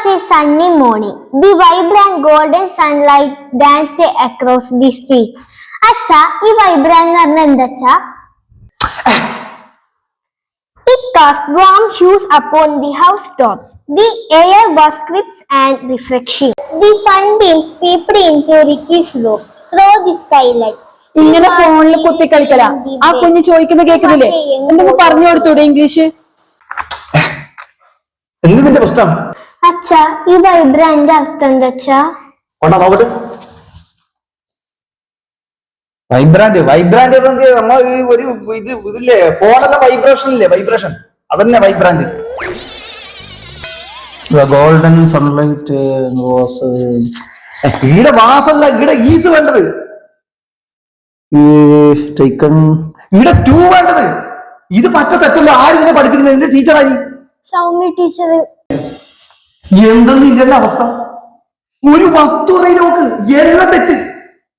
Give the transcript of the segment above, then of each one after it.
was a sunny morning. The vibrant golden sunlight danced across the streets. അച്ഛാ ഈ വൈബ്രാൻ എന്ന് പറഞ്ഞ എന്താ It cast warm hues upon the house tops. The air was crisp and refreshing. The sunbeams peeped into Ricky's room through the skylight. ഇങ്ങനെ ഫോണിൽ കുത്തി കളിക്കല ആ കുഞ്ഞ് ചോദിക്കുന്ന കേൾക്കുന്നില്ലേ എന്തെങ്കിലും പറഞ്ഞു കൊടുത്തൂടെ ഇംഗ്ലീഷ് എന്ത് നിന്റെ പ്രശ്നം അച്ഛാ ഈ വൈബ്രാന്റെ അർത്ഥം എന്താ അച്ഛാ? കൊണ്ടാ നോക്കട്ടെ വൈബ്രാന്റ് വൈബ്രാന്റ് നമ്മ ഈ ഒരു ഇത് ഇതില്ലേ ഫോണെല്ലാം വൈബ്രേഷൻ ഇല്ലേ വൈബ്രേഷൻ അതന്നെ വൈബ്രാന്റ് ഗോൾഡൻ സൺലൈറ്റ് വാസ് ഈടെ വാസല്ല ഈടെ ഈസ് വേണ്ടത്. ടേക്കൺ ഈടെ ടു വേണ്ടത്. ഇത് പറ്റ തെറ്റല്ലോ ആര് ഇതിനെ പഠിപ്പിക്കുന്നത്? ഇതിന്റെ ടീച്ചറായി സൗമ്യ ടീച്ചർ എന്തെന്ന് ഇല്ലെന്ന അവസ്ഥ? ഒരു വസ്തു നോക്ക് എല്ലാം തെറ്റ്.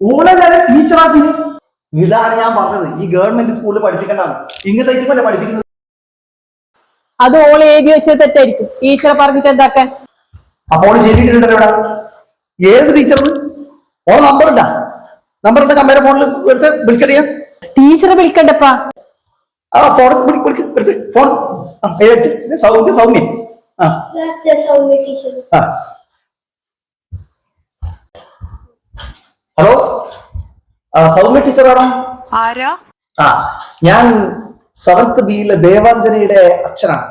ഓളെ ടീച്ചറാക്കിന് ടീച്ചറാക്കി ഇതാണ് ഞാൻ പറഞ്ഞത്. ഈ ഗവൺമെന്റ് സ്കൂളിൽ പഠിപ്പിക്കേണ്ടതാണ്. ഇങ്ങനത്തെ ഇതുപോലെ പഠിപ്പിക്കുന്നത്? അത് ഓൾ എഴുതി വെച്ചത് തെറ്റായിരിക്കും. ടീച്ചർ പറഞ്ഞിട്ട് എന്താക്കാൻ? അപ്പോൾ ശരിയിട്ടുണ്ടല്ലോ ഇവിടെ. ഏത് ടീച്ചർ ഓ നമ്പർ ഉണ്ടാ നമ്പർ ഉണ്ട കമ്പയർ ഫോണിൽ എടുത്ത് വിളിക്കട്ടെ ടീച്ചറെ വിളിക്കണ്ടപ്പാ? ആ ഫോൺ എടുത്ത്. ഫോൺ സൗമ്യ സൗമ്യ. ഹലോ ആ. സൗമ്യ ടീച്ചറാണോ? ആരാ? ആ ഞാൻ സെവൻത് ബിയിലെ ദേവാഞ്ജനയുടെ അച്ഛനാണ്.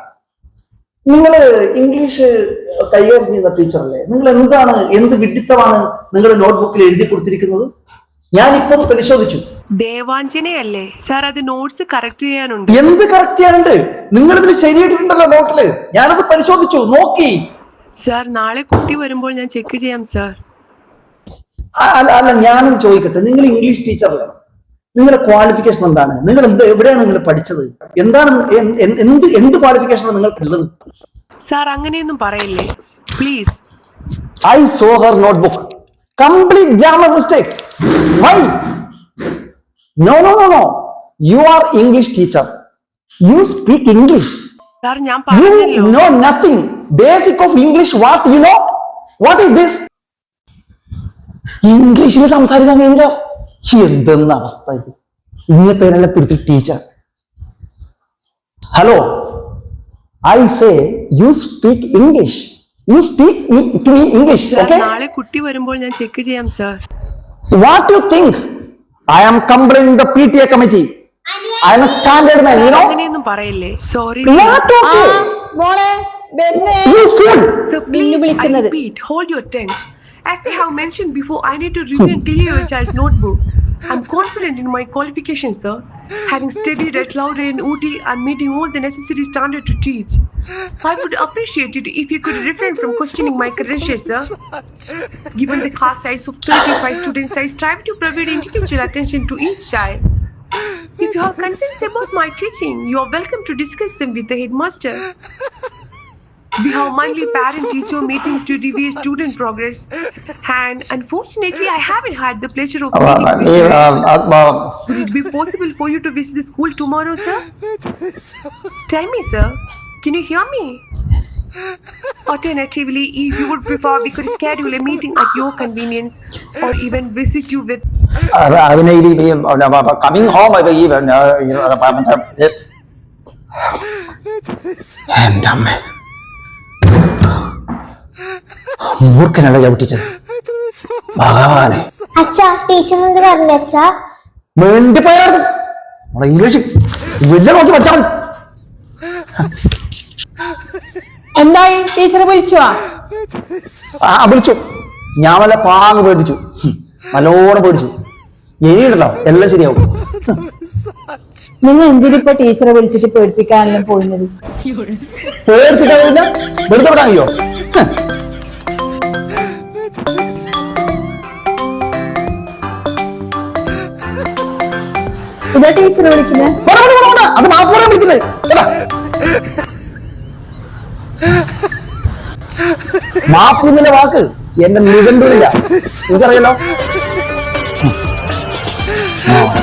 നിങ്ങൾ ഇംഗ്ലീഷ് കൈകാര്യം ചെയ്യുന്ന ടീച്ചറല്ലേ? നിങ്ങൾ എന്താണ് എന്ത് വിഡിത്തമാണ് നിങ്ങൾ നോട്ട്ബുക്കിൽ എഴുതി കൊടുത്തിരിക്കുന്നത്? ഞാൻ ഇപ്പോൾ പരിശോധിച്ചു. ദേവാഞ്ജനയല്ലേ? സാർ അത് നോട്ട്സ് കറക്റ്റ് ചെയ്യാനുണ്ട്. എന്ത് കറക്റ്റ് ചെയ്യാനുണ്ട്? നിങ്ങൾ ഇതിൽ ശരിയായിട്ടുണ്ടല്ലോ നോട്ടിൽ ഞാനത് പരിശോധിച്ചു. നോക്കി. സാർ നാളെ കുട്ടി വരുമ്പോൾ ഞാൻ ചെക്ക് ചെയ്യാം സാർ. അല്ല അല്ല ഞാനും ചോദിക്കട്ടെ. നിങ്ങൾ ഇംഗ്ലീഷ് ടീച്ചറല്ലേ നിങ്ങളുടെ ക്വാളിഫിക്കേഷൻ എന്താണ്? നിങ്ങൾ എന്ത് എവിടെയാണ് നിങ്ങൾ പഠിച്ചത്? എന്താണ് എന്ത് എന്ത് ക്വാളിഫിക്കേഷനാണ് നിങ്ങൾക്ക് ഉള്ളത്? സാർ അങ്ങനെയൊന്നും പറയില്ലേ? Please I saw her notebook complete grammar mistake why no, no no no you are English teacher you speak English you know nothing basic of English what you know what is this ഇംഗ്ലീഷിൽ സംസാരിക്കാൻ കഴിയില്ല എന്തെന്ന അവസ്ഥ ഇത്? ഇങ്ങനത്തെ പിടിച്ച് teacher hello I say you speak English you speak to me English നാളെ കുട്ടി വരുമ്പോൾ ഞാൻ ചെക്ക് ചെയ്യാം sir what you you think? I am complaining the PTA committee. I am a standard man, you know? അങ്ങനെയൊന്നും പറയില്ലേ sorry What ആ okay? മോളെ വരുന്നേ You fool! Sir, നിന്നെ please, I വിളിക്കുന്നത്. repeat, hold your tongue. As I have mentioned before, I need to review and clear your child's notebook. I'm confident in my qualifications, sir. Having studied at Laude and Ooty and meeting all the necessary standard to teach. I would appreciate it if you could refrain from questioning my credentials, sir. Given the class size of 35 students, I strive to provide individual attention to each child. If you have concerns about my teaching, you are welcome to discuss them with the headmaster. We have monthly parent teacher meetings to review student progress, and unfortunately, I haven't had the pleasure of meeting you. Would it be possible for you to visit the school tomorrow, sir? Tell me, sir. Can you hear me? Alternatively, if you would prefer, we could schedule a meeting at your convenience or even visit you with. coming home, I even, you know, um, മൂർഖനല്ല ചവിട്ടിച്ചത് ഭഗവാനെ. അച്ഛാ teacher പറഞ്ഞു അച്ഛാ? വേണ്ടി പോയായിരുന്നു നമ്മളെ English വലിയ നോക്കി പഠിച്ചാൽ മതി. എന്തായി? ടീച്ചറെ വിളിച്ചോ ആ വിളിച്ചു. ഞാൻ വല്ല പാങ്ങ് പേടിച്ചു. നല്ലോണം പേടിച്ചു. ഇനിയുണ്ടല്ലോ എല്ലാം ശരിയാവും. നിങ്ങൾ എന്തിനിപ്പോ ടീച്ചറെ വിളിച്ചിട്ട് പേടിപ്പിക്കാനെല്ലാം പോയിരുന്നത്? പേടിച്ച് കഴിഞ്ഞാൽ വെറുതെ ഹ്. ഇതാ ടീച്ചറെ വിളിക്കുന്നത്. അത് മാപ്പൂറെ വിളിക്കുന്നത്? മാപ്പ് എന്നുള്ള വാക്ക്. എന്റെ നിഘണ്ടുവില്ല നിനക്കറിയാലോ Oh.